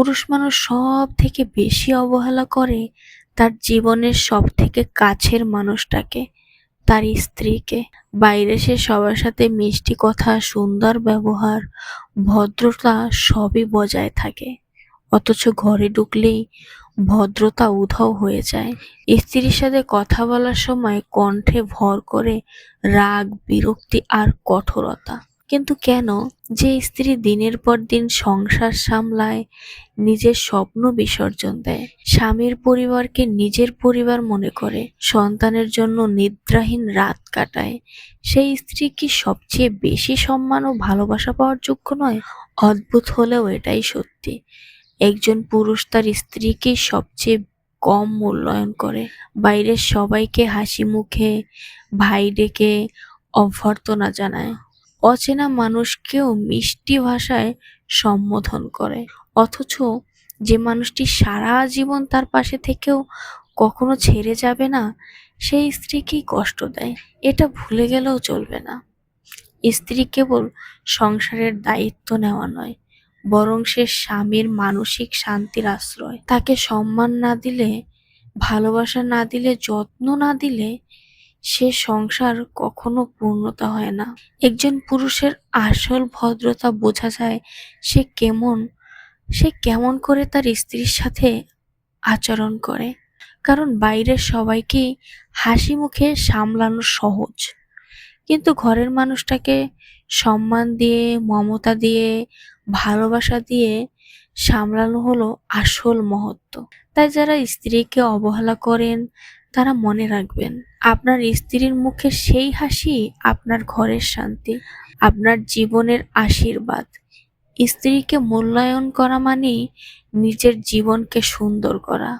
পুরুষ মানুষ সব থেকে বেশি অবহেলা করে তার জীবনের সব থেকে কাছের মানুষটাকে, তার স্ত্রীকে। বাইরে সে সবার সাথে মিষ্টি কথা, সুন্দর ব্যবহার, ভদ্রতা সবই বজায় থাকে। অথচ ঘরে ঢুকলেই ভদ্রতা উধাও হয়ে যায়। স্ত্রীর সাথে কথা বলার সময় কণ্ঠে ভর করে রাগ, বিরক্তি আর কঠোরতা। কিন্তু কেন যে স্ত্রী দিনের পর দিন সংসার সামলায়, নিজের স্বপ্ন বিসর্জন দেয়? স্বামীর পরিবারকে নিজের পরিবার মনে করে, সন্তানের জন্য নিদ্রাহীন রাত কাটায়। সেই স্ত্রী কি সবচেয়ে বেশি সম্মান ও ভালোবাসা পাওয়ার যোগ্য নয়? অদ্ভুত হলেও এটাই সত্যি। একজন পুরুষ তার স্ত্রীকে সবচেয়ে কম মূল্যায়ন করে। বাইরের সবাইকে হাসি মুখে, ভাই ডেকে অভ্যর্থনা জানায়। অচেনা মানুষকেও মিষ্টি ভাষায় সম্বোধন করে। অথচ যে মানুষটি সারা জীবন তার পাশে থেকেও কখনো ছেড়ে যাবে না, সেই স্ত্রীকেই কষ্ট দেয়। এটা ভুলে গেলেও চলবে না। স্ত্রী কেবল সংসারের দায়িত্ব নেওয়া নয়, বরং সে স্বামীর মানসিক শান্তির আশ্রয়। তাকে সম্মান না দিলে, ভালোবাসা না দিলে, যত্ন না দিলে সে সংসার কখনো পূর্ণতা হয় না। একজন পুরুষের আসল ভদ্রতা বোঝা যায় সে কেমন সে কেমন করে তার স্ত্রীর সাথে আচরণ করে। কারণ বাইরের সবাইকে হাসি মুখে সামলানো সহজ। কিন্তু ঘরের মানুষটাকে সম্মান দিয়ে, মমতা দিয়ে, ভালোবাসা দিয়ে সামলানো হলো আসল মহত্ব। তাই যারা স্ত্রীকে অবহেলা করেন তারা মনে রাখবেন, আপনার স্ত্রীর মুখে সেই হাসি আপনার ঘরের শান্তি, আপনার জীবনের আশীর্বাদ। স্ত্রীকে মূল্যায়ন করা মানেই নিজের জীবনকে সুন্দর করা।